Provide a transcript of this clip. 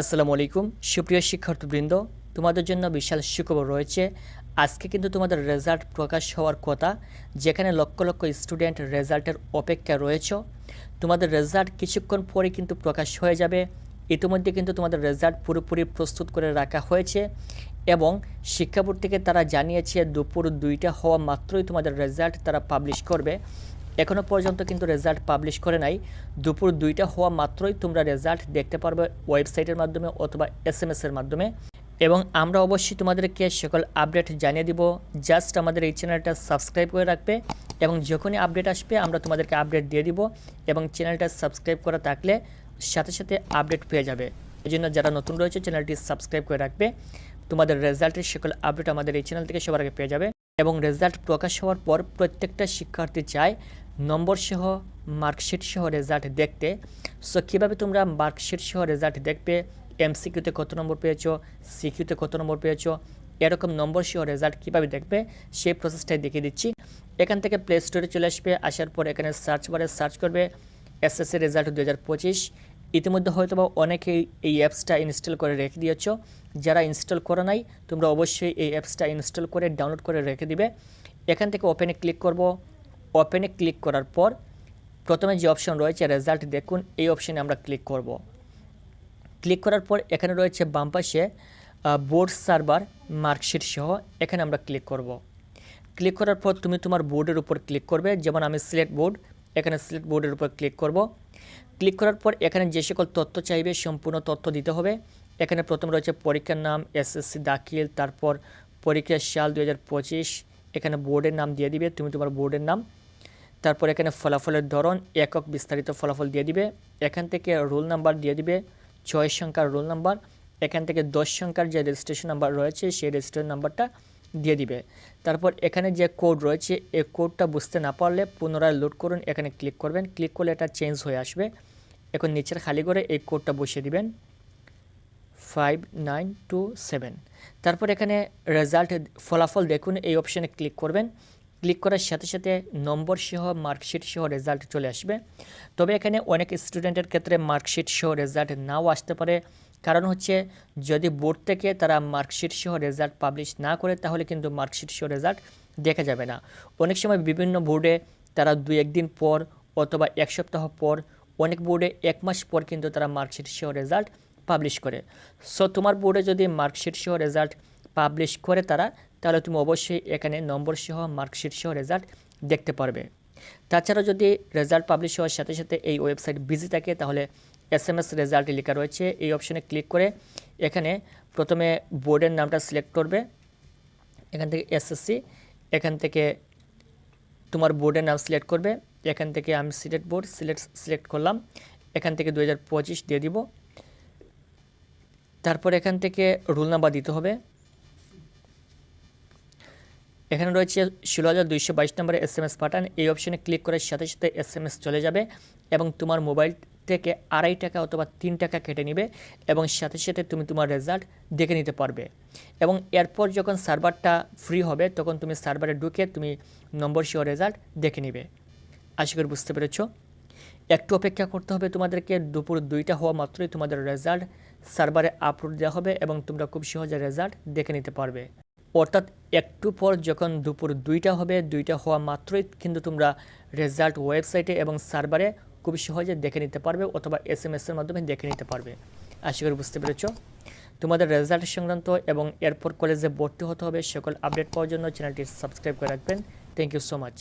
আসসালামু আলাইকুম। সুপ্রিয় শিক্ষার্থীবৃন্দ, তোমাদের জন্য বিশাল সুখবর রয়েছে। আজকে কিন্তু তোমাদের রেজাল্ট প্রকাশ হওয়ার কথা, যেখানে লক্ষ লক্ষ স্টুডেন্ট রেজাল্টের অপেক্ষা রয়েছ। তোমাদের রেজাল্ট কিছুক্ষণ পরে কিন্তু প্রকাশ হয়ে যাবে। ইতিমধ্যে কিন্তু তোমাদের রেজাল্ট পুরোপুরি প্রস্তুত করে রাখা হয়েছে এবং শিক্ষা বোর্ড থেকে তারা জানিয়েছে, দুপুর দুইটা হওয়া মাত্রই তোমাদের রেজাল্ট তারা পাবলিশ করবে। এখনও পর্যন্ত কিন্তু রেজাল্ট পাবলিশ করে নাই। দুপুর দুইটা হওয়া মাত্রই তোমরা রেজাল্ট দেখতে পারবে ওয়েবসাইটের মাধ্যমে অথবা এস এম এর মাধ্যমে। এবং আমরা অবশ্যই তোমাদেরকে সকল আপডেট জানিয়ে দিব। জাস্ট আমাদের এই চ্যানেলটা সাবস্ক্রাইব করে রাখবে এবং যখনই আপডেট আসবে, আমরা তোমাদেরকে আপডেট দিয়ে দিব এবং চ্যানেলটা সাবস্ক্রাইব করা থাকলে সাথে সাথে আপডেট পেয়ে যাবে। এই জন্য যারা নতুন রয়েছে চ্যানেলটি সাবস্ক্রাইব করে রাখবে। তোমাদের রেজাল্টের সকল আপডেট আমাদের এই চ্যানেল থেকে সবার আগে পেয়ে যাবে এবং রেজাল্ট প্রকাশ হওয়ার পর প্রত্যেকটা শিক্ষার্থী চায় নম্বর সহ মার্কশিট সহ রেজাল্ট দেখতে। সো কীভাবে তোমরা মার্কশিট সহ রেজাল্ট দেখবে? এমসিকিউতে কত নম্বর পেয়েছ? সিকিউতে কত নম্বর পেয়েছ? এরকম নম্বর সহ রেজাল্ট কীভাবে দেখবে? সেই প্রসেসটাই দেখিয়ে দিচ্ছি। এখান থেকে প্লে স্টোরে চলে আসবে। আসার পর এখানে সার্চ বারে সার্চ করবে। এসএসসি রেজাল্ট দু হাজার পঁচিশ। ইতিমধ্যে হয়তো বা অনেকেই এই অ্যাপসটা ইনস্টল করে রেখে দিয়েছ। যারা ইনস্টল করো নাই, তোমরা অবশ্যই এই অ্যাপসটা ইনস্টল করে ডাউনলোড করে রেখে দিবে। এখান থেকে ওপেনে ক্লিক করব। ওপেনে ক্লিক করার পর প্রথমে যে অপশন রয়েছে রেজাল্ট দেখুন, এই অপশানে আমরা ক্লিক করব। ক্লিক করার পর এখানে রয়েছে বাম পাশে বোর্ড সার্ভার মার্কশিট সহ এখানে আমরা ক্লিক করব। ক্লিক করার পর তুমি তোমার বোর্ডের উপর ক্লিক করবে, যেমন আমি সিলেক্ট বোর্ড এখানে সিলেক্ট বোর্ডের উপর ক্লিক করব। ক্লিক করার পর এখানে যে সকল তথ্য চাইবে, সম্পূর্ণ তথ্য দিতে হবে। এখানে প্রথম রয়েছে পরীক্ষার নাম এসএসসি দাখিল, তারপর পরীক্ষার সাল দু হাজার পঁচিশ, এখানে বোর্ডের নাম দিয়ে দিবে, তুমি তোমার বোর্ডের নাম। তারপর এখানে ফলাফলের ধরন, একক বিস্তারিত ফলাফল দিয়ে দিবে, এখান থেকে রোল নাম্বার দিয়ে দিবে, ছয় সংখ্যার রোল নাম্বার, এখান থেকে দশ সংখ্যার যে রেজিস্ট্রেশন নাম্বার রয়েছে সেই রেজিস্ট্রেশন নাম্বারটা দিয়ে দিবে। তারপর এখানে যে কোড রয়েছে, এই কোডটা বুঝতে না পারলে পুনরায় লোড করুন, এখানে ক্লিক করবেন ক্লিক করলে এটা চেঞ্জ হয়ে আসবে। এখন নিচের খালি করে এই কোডটা বসিয়ে দিবেন। ফাইভ নাইন টু সেভেন তারপর এখানে রেজাল্ট ফলাফল দেখুন, এই অপশানে ক্লিক করবেন। ক্লিক করার সাথে সাথে নম্বর সহ মার্কশিট সহ রেজাল্ট চলে আসবে। তবে এখানে অনেক স্টুডেন্টের ক্ষেত্রে মার্কশিট সহ রেজাল্ট নাও আসতে পারে। কারণ হচ্ছে যদি বোর্ড থেকে তারা মার্কশিট সহ রেজাল্ট পাবলিশ না করে, তাহলে কিন্তু মার্কশিট সহ রেজাল্ট দেখা যাবে না। অনেক সময় বিভিন্ন বোর্ডে তারা দু একদিন পর অথবা এক সপ্তাহ পর, অনেক বোর্ডে এক মাস পর কিন্তু তারা মার্কশিট সহ রেজাল্ট পাবলিশ করে। সো তোমার বোর্ডে যদি মার্কশিট সহ রেজাল্ট পাবলিশ করে তারা, তাহলে তুমি অবশ্যই এখানে নম্বর সহ মার্কশিট সহ রেজাল্ট দেখতে পারবে। তাছাড়া যদি রেজাল্ট পাবলিশ হওয়ার সাথে সাথে এই ওয়েবসাইট বিজি থাকে, তাহলে এস এম এস রেজাল্ট লেখা রয়েছে। এই অপশনে ক্লিক করে এখানে প্রথমে বোর্ডের নামটা সিলেক্ট করবে। এখান থেকে এসএসসি এখান থেকে তোমার বোর্ডের নাম সিলেক্ট করবে। এখান থেকে আমি সিলেক্ট বোর্ড সিলেক্ট সিলেক্ট করলাম। এখান থেকে দু হাজার পঁচিশ দিয়ে দিব। তারপর এখান থেকে রুল নাম্বার দিতে হবে। এখানে রয়েছে ষোলো হাজার দুইশো বাইশ নম্বরে এস এম এস পাঠান এই অপশানে ক্লিক করার সাথে সাথে এস এম এস চলে যাবে এবং তোমার মোবাইল থেকে আড়াই টাকা অথবা তিন টাকা কেটে নিবে এবং সাথে সাথে তুমি তোমার রেজাল্ট দেখে নিতে পারবে। এবং এরপর যখন সার্ভারটা ফ্রি হবে, তখন তুমি সার্ভারে ঢুকে তুমি নম্বর সহ রেজাল্ট দেখে নিবে। আশা করি বুঝতে পেরেছ। একটু অপেক্ষা করতে হবে তোমাদেরকে। দুপুর দুইটা হওয়া মাত্রই তোমাদের রেজাল্ট সার্ভারে আপলোড দেওয়া হবে এবং তোমরা খুব সহজে রেজাল্ট দেখে নিতে পারবে। অর্থাৎ একটু পর যখন দুপুর দুইটা হবে, দুইটা হওয়া মাত্রই কিন্তু তোমরা রেজাল্ট ওয়েবসাইটে এবং সার্ভারে খুব সহজে দেখে নিতে পারবে অথবা এস এম এসের মাধ্যমে দেখে নিতে পারবে। আশা করি বুঝতে পেরেছ? তোমাদের রেজাল্ট সংক্রান্ত এবং এরপর কলেজে ভর্তি হতে হবে সকল আপডেট পাওয়ার জন্য চ্যানেলটি সাবস্ক্রাইব করে রাখবেন। Thank you so much